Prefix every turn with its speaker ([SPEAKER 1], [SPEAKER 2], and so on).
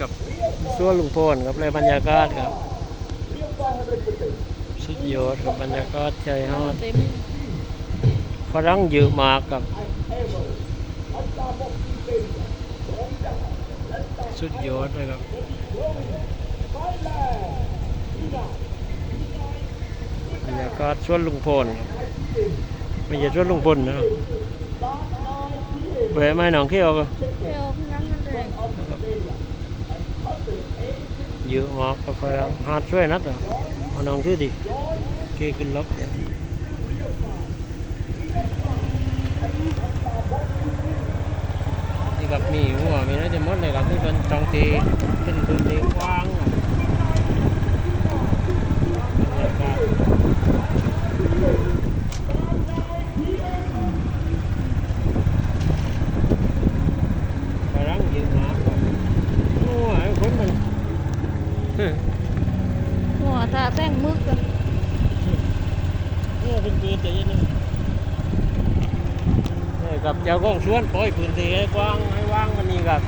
[SPEAKER 1] กับสวนลุงพลครับเลยบรรยากาศครับ สุดยอดกับบรรยากาศใจฮอดฝรั่งเยอะมากกับ สุดยอดเลยครับบรรยากาศสวนลุงพลครับไม่ใช่สวนลุงพลนะแหวะไม้หนองเขี้ยวก็
[SPEAKER 2] เที่ยวนั้นนั่นเอง
[SPEAKER 1] เยอะมากก็คอยเอาหาดช่วยนัดเหรอเป็น้องชื่อดิเกขึ้นล็อกเนี่ยนี่กับมีหัวมีอะไรจะหมดเลยครับนี่เป็นจองตีเป็นพื้นที่กว้างครับบรรยากาศกำลังเยอะมากครับโอ้ยคนมัน
[SPEAKER 2] หัวตาแป้งมึกอะ
[SPEAKER 1] เนี่ยเป็นปืนแต่ยังนี่นี่กับเจ้าก้องชวนปล่อยพื้นที่ให้กว้างให้ว่างมันนี่กับ